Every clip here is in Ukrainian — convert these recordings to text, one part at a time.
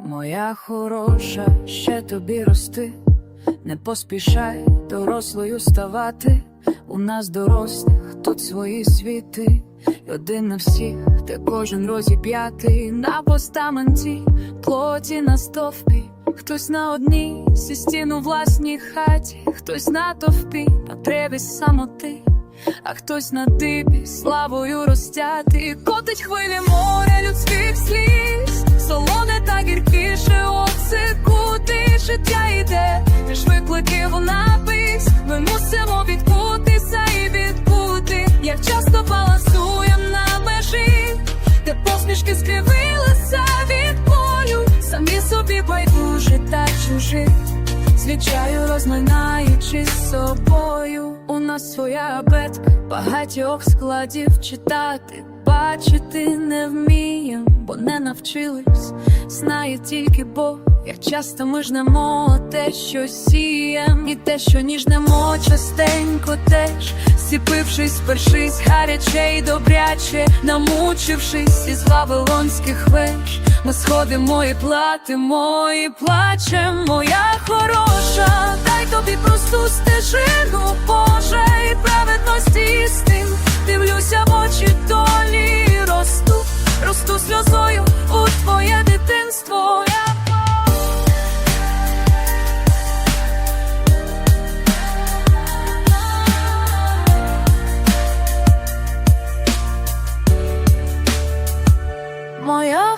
Моя хороша ще тобі рости, не поспішай дорослою ставати. У нас дорослих тут свої світи, І один на всіх, де кожен розіп'ятий. На постаменті, плоті на стовпі, хтось на одній, зі стін у власній хаті, хтось на товпі, потребі самоти. А хтось на дибі славою розтятий Котить хвилі море людських сліз. Солоне та гіркіше оце куди життя йде? Між викликів напис Ми мусимо відкутися і відбути. Як часто балансуєм на межі Де посмішки скривилися від болю. Самі собі байдужі та чужі Звичаю розминаючи з собою. У нас своя абетка, багатьох складів читати, бачити не вмієм, бо не навчились. Знає тільки Бог, як часто ми жнемо те, що сієм, і те, що ніжнемо частенько теж, сіпившись, першись, гаряче й добряче, намучившись із вавилонських веж. Ми сходимо і платимо, і плачемо, моя хороша, дай тобі просту стежину, Боже, і праведності істин. Дивлюся в очі долі, росту, росту сльозою у твоє дитинство. Моя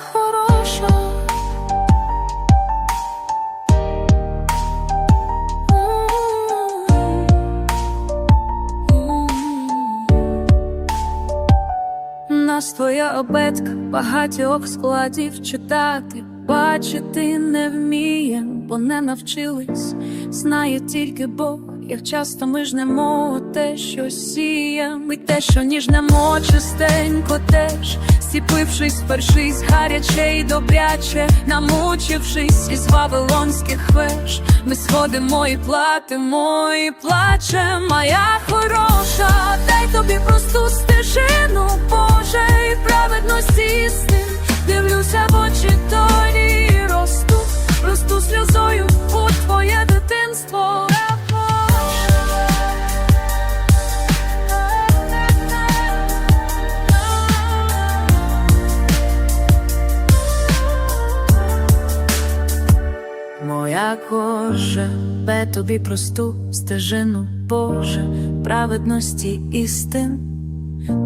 Нас твоя обетка. Багатьох складів читати, бачити не вмієм, бо не навчились, знає тільки Бог, як часто ми жнемо те, що сієм, і те, що ніжнемо частенько теж, сіпившись, першись, гаряче й добряче, намучившись із вавилонських веж, ми сходимо і платимо, і плачем, моя хороша, Моя бе тобі просту стежину, Боже, праведності істин.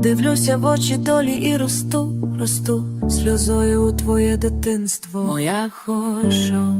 Дивлюся в очі долі і росту, росту сльозою у твоє дитинство. Моя хороша.